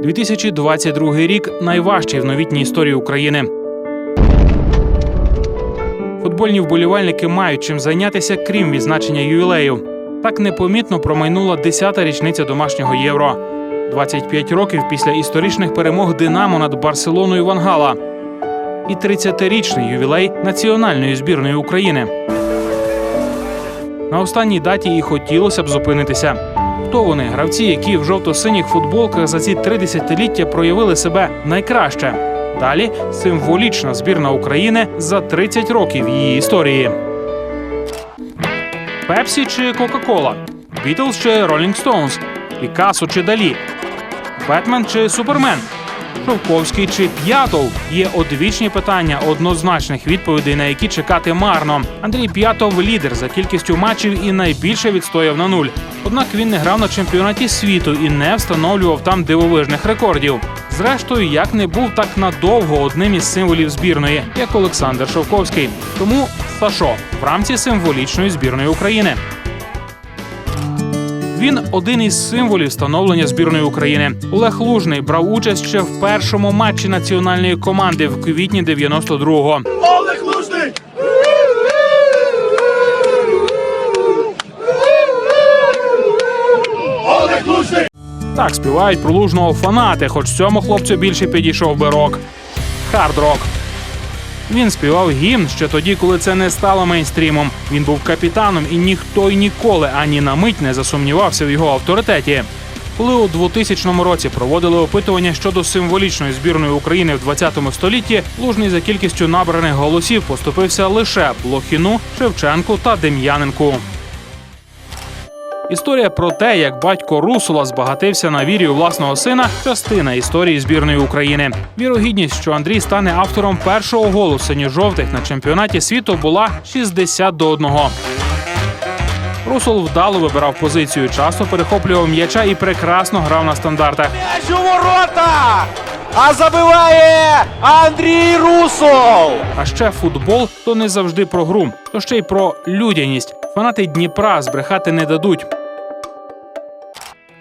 2022 рік найважчий в новітній історії України. Футбольні вболівальники мають чим зайнятися, крім відзначення ювілею. Так непомітно промайнула 10-та річниця домашнього євро. 25 років після історичних перемог Динамо над Барселоною Вангала. І 30-річний ювілей національної збірної України. На останній даті і хотілося б зупинитися. Вони, гравці, які в жовто-синіх футболках за ці три десятиліття проявили себе найкраще? Далі символічна збірна України за 30 років її історії. Пепсі чи Кока-Кола? Бітлз чи Ролінг Стоунс? Пікасо чи Далі? Бетмен чи Супермен? Шовковський чи П'ятов є одвічні питання однозначних відповідей, на які чекати марно. Андрій П'ятов лідер за кількістю матчів і найбільше відстояв на нуль. Однак він не грав на чемпіонаті світу і не встановлював там дивовижних рекордів. Зрештою, як не був так надовго одним із символів збірної, як Олександр Шовковський. Тому Сашо в рамці символічної збірної України. Він один із символів становлення збірної України. Олег Лужний брав участь ще в першому матчі національної команди в квітні 92-го. Олег Лужний! Олег Лужний! Так співають про лужного фанати, хоч цьому хлопцю більше підійшов би рок. Хард-рок. Він співав гімн ще тоді, коли це не стало мейнстрімом. Він був капітаном, і ніхто й ніколи ані на мить не засумнівався в його авторитеті. Коли у 2000 році проводили опитування щодо символічної збірної України в 20 столітті, лужний за кількістю набраних голосів поступився лише Блохіну, Шевченку та Дем'яненку. Історія про те, як батько Русула збагатився на вірі у власного сина, частина історії збірної України. Вірогідність, що Андрій стане автором першого голу синьо-жовтих на чемпіонаті світу, була 60 до 1. Русул вдало вибирав позицію, часто перехоплював м'яча і прекрасно грав на стандартах. М'яч у ворота! А забиває Андрій Русов! А ще футбол то не завжди про гру, то ще й про людяність. Фанати Дніпра збрехати не дадуть.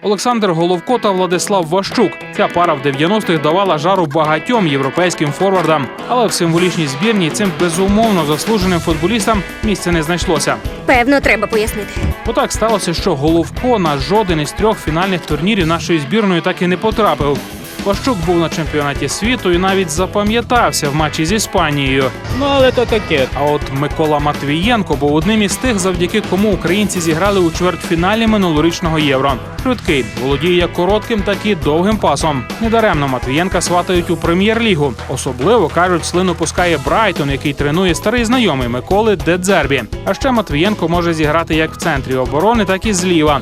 Олександр Головко та Владислав Ващук. Ця пара в 90-х давала жару багатьом європейським форвардам, але в символічній збірні цим безумовно заслуженим футболістам місця не знайшлося. Певно, треба пояснити. Отак сталося, що Головко на жоден із трьох фінальних турнірів нашої збірної так і не потрапив. Ващук був на чемпіонаті світу і навіть запам'ятався в матчі з Іспанією. Ну, але то таке. А от Микола Матвієнко був одним із тих, завдяки кому українці зіграли у чвертьфіналі минулорічного євро. Швидкий володіє як коротким, так і довгим пасом. Недаремно Матвієнка сватають у прем'єр-лігу. Особливо кажуть, слину пускає Брайтон, який тренує старий знайомий Миколи Дедзербі. А ще Матвієнко може зіграти як в центрі оборони, так і зліва.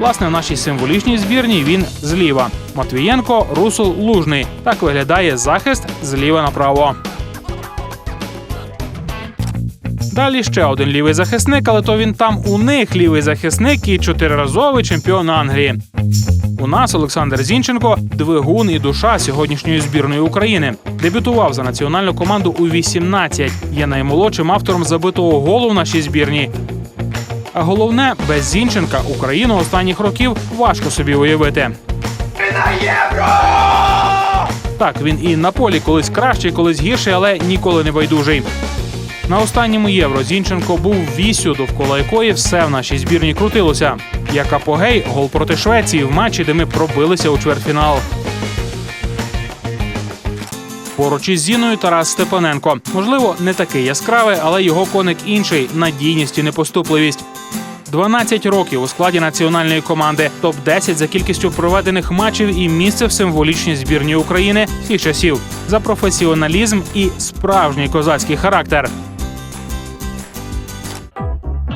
Власне, в нашій символічній збірні він зліва. Матвієнко, Русул, Лужний. Так виглядає захист зліва направо. Далі ще один лівий захисник, але то він там у них лівий захисник і чотириразовий чемпіон Англії. У нас Олександр Зінченко двигун і душа сьогоднішньої збірної України. Дебютував за національну команду у 18. Є наймолодшим автором забитого голу в нашій збірні. А головне, без Зінченка Україну останніх років важко собі уявити. Так, він і на полі колись кращий, колись гірший, але ніколи не байдужий. На останньому євро Зінченко був вісю, довкола якої все в нашій збірні крутилося. Як апогей, гол проти Швеції в матчі, де ми пробилися у чвертьфінал. Поруч із Зіною Тарас Степаненко. Можливо, не такий яскравий, але його коник інший надійність і непоступливість. 12 років у складі національної команди, топ 10 за кількістю проведених матчів і місце в символічній збірні України всіх часів за професіоналізм і справжній козацький характер.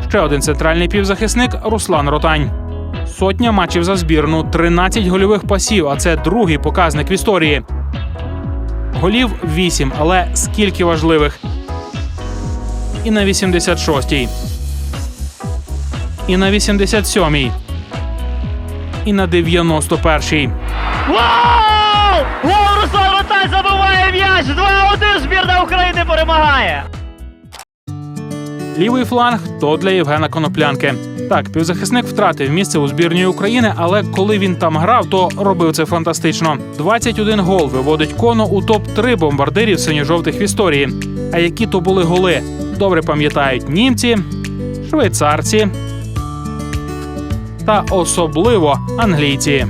Ще один центральний півзахисник Руслан Ротань. Сотня матчів за збірну, 13 гольових пасів, а це другий показник в історії. Голів 8, але скільки важливих. І на 86-й. І на 87-й. І на 91-й. Вау! Гол Руслан Ротай забиває м'яч! 2-1 збірна України перемагає! Лівий фланг то для Євгена Коноплянки. Так, півзахисник втратив місце у збірній України, але коли він там грав, то робив це фантастично. 21 гол виводить коно у топ 3 бомбардирів синьо-жовтих в історії. А які то були голи? Добре пам'ятають німці, швейцарці та особливо англійці.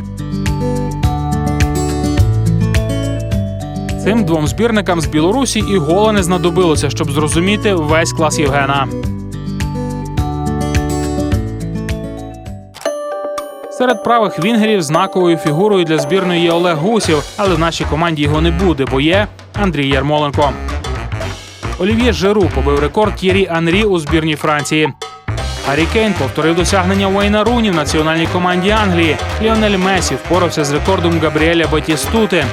Цим двом збірникам з Білорусі і гола не знадобилося, щоб зрозуміти весь клас Євгена. Серед правих вінгерів знаковою фігурою для збірної є Олег Гусів, але в нашій команді його не буде, бо є Андрій Ярмоленко. Олів'є Жиру побив рекорд Т'єрі Анрі у збірній Франції. Гаррі Кейн повторив досягнення Уейна Руні в національній команді Англії. Ліонель Месі впорався з рекордом Габріеля Батістути.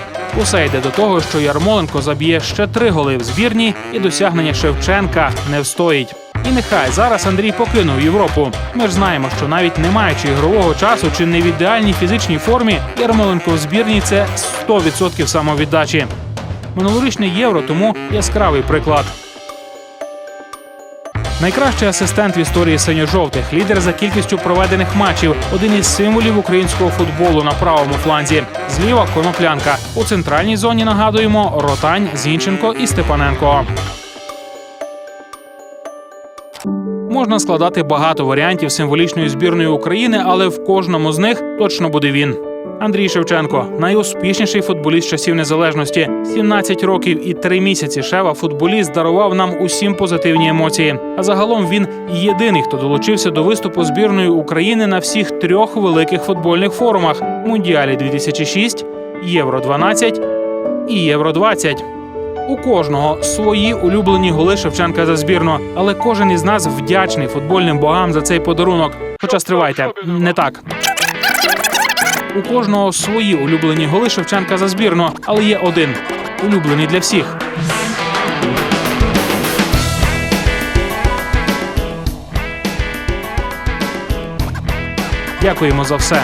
Усе йде до того, що Ярмоленко заб'є ще три голи в збірні, і досягнення Шевченка не встоїть. І нехай зараз Андрій покинув Європу. Ми ж знаємо, що навіть не маючи ігрового часу чи не в ідеальній фізичній формі, Ярмоленко в збірній це 100% самовіддачі. Минулорічне євро тому яскравий приклад. Найкращий асистент в історії синьо-жовтих, лідер за кількістю проведених матчів, один із символів українського футболу на правому фланзі. Зліва коноплянка. У центральній зоні нагадуємо Ротань, Зінченко і Степаненко. Можна складати багато варіантів символічної збірної України, але в кожному з них точно буде він. Андрій Шевченко найуспішніший футболіст часів незалежності. 17 років і 3 місяці Шева футболіст дарував нам усім позитивні емоції. А загалом він єдиний, хто долучився до виступу збірної України на всіх трьох великих футбольних форумах: Мундіалі 2006, Євро 12 і Євро 20 у кожного свої улюблені голи Шевченка за збірну, але кожен із нас вдячний футбольним богам за цей подарунок. Хоча стривайте, не так. У кожного свої улюблені голи Шевченка за збірну, але є один улюблений для всіх. Дякуємо за все.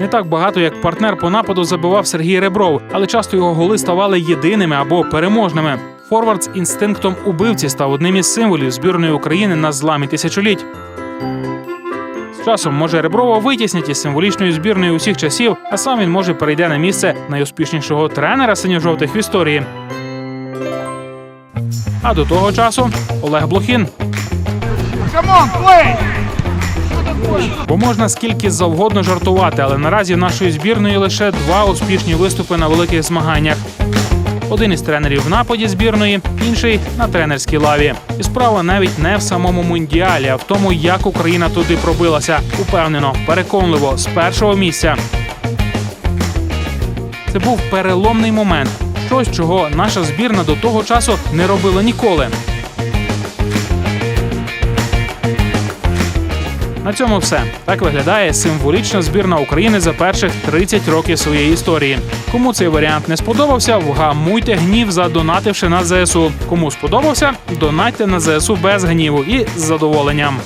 Не так багато, як партнер по нападу забивав Сергій Ребров, але часто його голи ставали єдиними або переможними. Форвард з інстинктом убивці став одним із символів збірної України на зламі тисячоліть. Часом може Реброва витіснять із символічної збірної усіх часів, а сам він може перейде на місце найуспішнішого тренера синьо-жовтих в історії. А до того часу Олег Блохін. Бо можна скільки завгодно жартувати, але наразі в нашої збірної лише два успішні виступи на великих змаганнях. Один із тренерів в нападі збірної, інший на тренерській лаві. І справа навіть не в самому мундіалі, а в тому, як Україна туди пробилася. Упевнено, переконливо, з першого місця. Це був переломний момент. Щось, чого наша збірна до того часу не робила ніколи. На цьому все так виглядає символічна збірна України за перших 30 років своєї історії. Кому цей варіант не сподобався, вгамуйте гнів, задонативши на ЗСУ. Кому сподобався, донатьте на ЗСУ без гніву і з задоволенням.